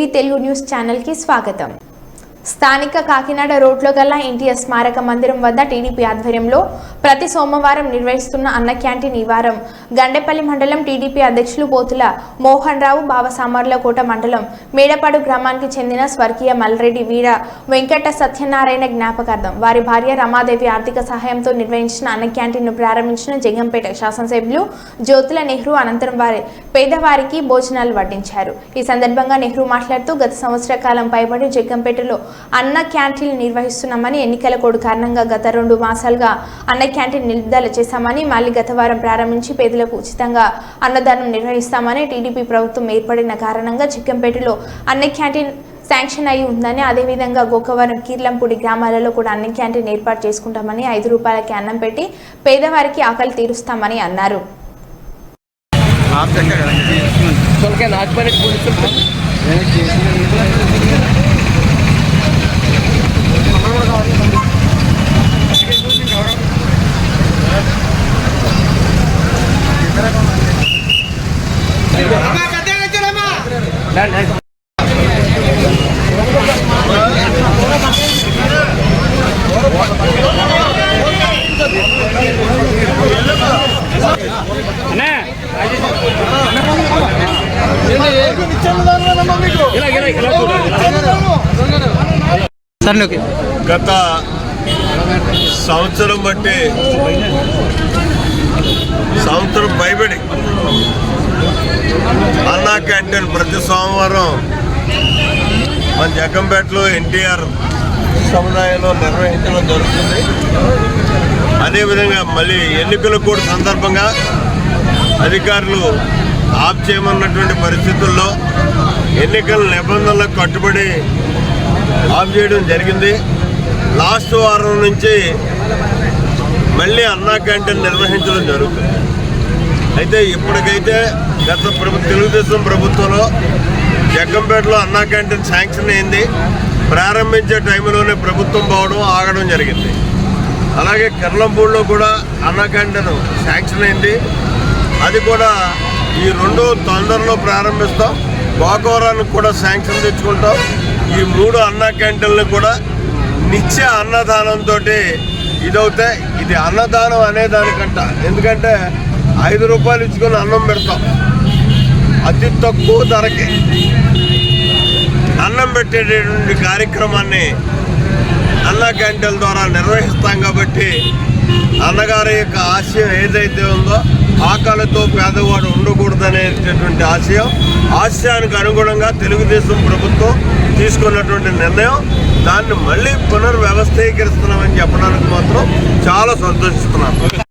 TV Telugu news channel की स्वागतम। స్థానిక కాకినాడ రోడ్లో గల ఎన్టీఆర్ స్మారక మందిరం వద్ద టీడీపీ ఆధ్వర్యంలో ప్రతి సోమవారం నిర్వహిస్తున్న అన్న క్యాంటీన్ ఈ వారం. గండేపల్లి మండలం టీడీపీ అధ్యక్షులు పోతుల మోహన్ రావు బావసామర్లకోట మండలం మేడపాడు గ్రామానికి చెందిన స్వర్గీయ మల్రెడ్డి వీర వెంకట సత్యనారాయణ జ్ఞాపకార్థం వారి భార్య రమాదేవి ఆర్థిక సహాయంతో నిర్వహించిన అన్న క్యాంటీన్ను ప్రారంభించిన జగంపేట శాసనసభ్యులు జ్యోతుల నెహ్రూ అనంతరం వారి పేదవారికి భోజనాలు వడ్డించారు. ఈ సందర్భంగా నెహ్రూ మాట్లాడుతూ గత సంవత్సర కాలం పైబడి జగ్గంపేటలో అన్న క్యాంటీన్లు నిర్వహిస్తున్నామని ఎన్నికల కోడ్ కారణంగా గత రెండు మాసాలుగా అన్న క్యాంటీన్ నిలుపుదల చేశామని మళ్ళీ గత వారం ప్రారంభించి పేదలకు ఉచితంగా అన్నదానం నిర్వహిస్తామని టీడీపీ ప్రభుత్వం ఏర్పడిన కారణంగా చిక్కంపేటలో అన్న క్యాంటీన్ శాంక్షన్ అయి ఉందని అదేవిధంగా గోకవరం కీర్లంపూడి గ్రామాలలో కూడా అన్న క్యాంటీన్ ఏర్పాటు చేసుకుంటామని ఐదు రూపాయలకి అన్నం పెట్టి పేదవారికి ఆకలి తీరుస్తామని అన్నారు. గత సంవత్సరం బట్టి సంవత్సరం పైబడి క్యాంటీన్ ప్రతి సోమవారం మన జగ్గంపేటలో ఎన్టీఆర్ సముదాయంలో నిర్వహించడం జరుగుతుంది. అదేవిధంగా మళ్ళీ ఎన్నికల కూడా సందర్భంగా అధికారులు ఆఫ్ చేయమన్నటువంటి పరిస్థితుల్లో ఎన్నికల నిబంధనలకు కట్టుబడి ఆఫ్ చేయడం జరిగింది. లాస్ట్ వారం నుంచి మళ్ళీ అన్నా క్యాంటీన్ నిర్వహించడం జరుగుతుంది. అయితే ఇప్పటికైతే గత ప్రభు తెలుగుదేశం ప్రభుత్వంలో జగ్గంపేటలో అన్నా క్యాంటీన్ శాంక్షన్ అయింది. ప్రారంభించే టైంలోనే ప్రభుత్వం పోవడం ఆగడం జరిగింది. అలాగే కిర్లంపూడిలో కూడా అన్నా క్యాంటీన్ శాంక్షన్ అయింది. అది కూడా ఈ రెండు తొందరలో ప్రారంభిస్తాం. గోకవరానికి కూడా శాంక్షన్ తెచ్చుకుంటాం. ఈ మూడు అన్నా క్యాంటీన్లు కూడా నిత్య అన్నదానంతో ఇదవుతాయి. ఇది అన్నదానం అనే దానికంట. ఎందుకంటే ఐదు రూపాయలు ఇచ్చుకొని అన్నం పెడతాం. అతి తక్కువ ధరకి అన్నం పెట్టేటటువంటి కార్యక్రమాన్ని అన్న క్యాంటీన్ల ద్వారా నిర్వహిస్తాం కాబట్టి అన్నగారి యొక్క ఆశయం ఏదైతే ఉందో ఆకలితో పేదవాడు ఉండకూడదనేటటువంటి ఆశయం ఆశయానికి అనుగుణంగా తెలుగుదేశం ప్రభుత్వం తీసుకున్నటువంటి నిర్ణయం. దాన్ని మళ్ళీ పునర్వ్యవస్థీకరిస్తున్నామని చెప్పడానికి మాత్రం చాలా సంతోషిస్తున్నాను